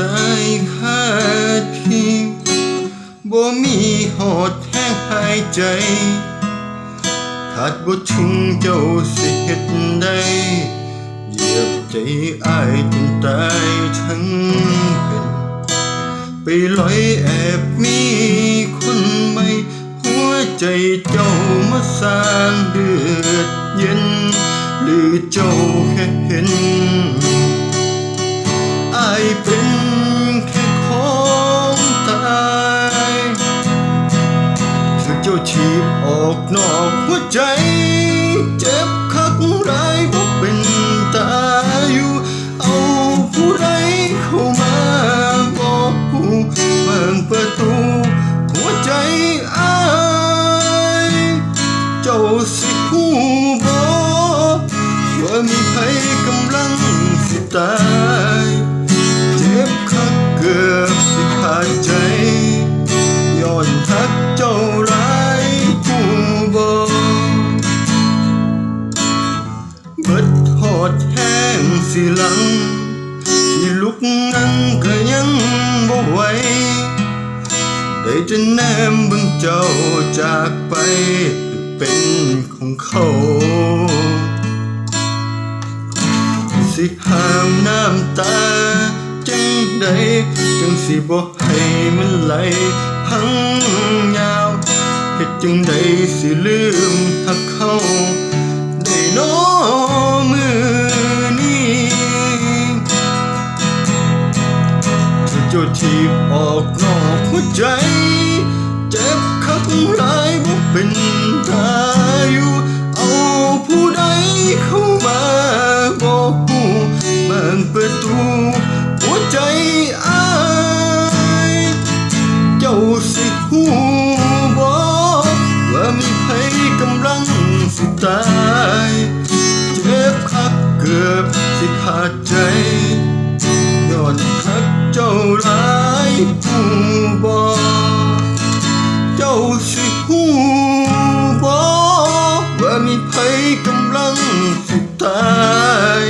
ตายขาดพียงบ่มีหอดแห้งหายใจ ขาดบ่ถึงเจ้าสิเฮ็ดได้เหยียบใจอายจนตายทั้งเป็น ไปลอยแอบมีคนใหม่หัวใจเจ้ามาสางเดือดเย็น หรือเจ้าแค่เห็นอา ออกนอกหัวใจ เจ็บคักไรบ่เป็นตาอยู่ เอาผู้ใดเข้ามาบอกหูเปิดประตูหัวใจอายเจ้าสิหูบอกว่ามีใครกำลังสิตายเจ็บคักเกือบสิขาดใจย้อนทัก บิดหอดแห้งสิหลัง ที่ลุกนั้นก็ยังบ่ไหวได้จะแนมบิ่งเจ้าจากไปเป็นของเขาสิห้ามน้ำตา จังใดจังสิบ่ให้มันไหลพังยาวเฮ็ดจังใดสิลืมหักเขา ถ้าเจ้าทีบออกนอกหัวใจ เจ็บคักหลายบ่เป็นตาอยู่เอาผู้ใดเข้ามาบอกหูเปิดประตูหัวใจอายเจ้าสิหูบอกว่ามีใครกำลังสิตายเจ็บคักเกือบสิขาดใจย้อน หลายผู้บอกเจ้าสิหูบอกว่ามีไผกำลังสิตาย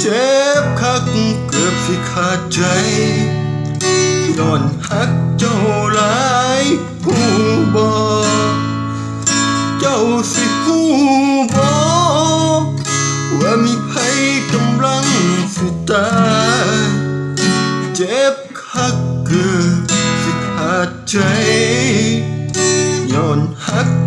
เจ็บคักเกือบสิขาดใจย้อนหักเจ้าหลายผู้ ฮักคือสิขาดใจย้อนฮัก